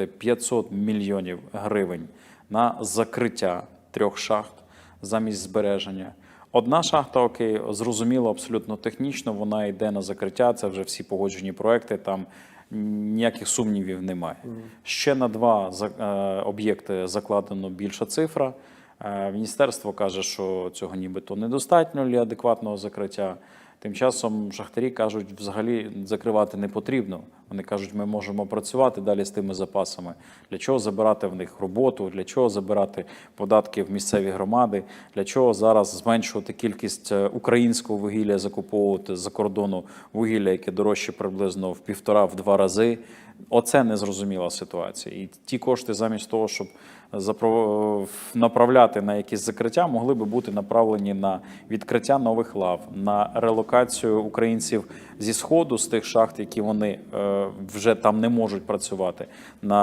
виділити 500 мільйонів гривень на закриття трьох шахт замість збереження. Одна шахта, окей, зрозуміло, абсолютно технічно, вона йде на закриття. Це вже всі погоджені проекти. Там ніяких сумнівів немає. Ще на два е, об'єкти закладено більша цифра. Е, Міністерство каже, що цього нібито недостатньо для адекватного закриття. Тим часом шахтарі кажуть, взагалі закривати не потрібно. Вони кажуть, ми можемо працювати далі з тими запасами. Для чого забирати в них роботу? Для чого забирати податки в місцеві громади? Для чого зараз зменшувати кількість е, українського вугілля, закуповувати з-за кордону вугілля, яке дорожче приблизно в півтора-в два рази? Оце незрозуміла ситуація. І ті кошти, замість того, щоб запро- направляти на якісь закриття, могли би бути направлені на відкриття нових лав, на релокацію українців зі сходу з тих шахт, які вони е, вже там не можуть працювати. на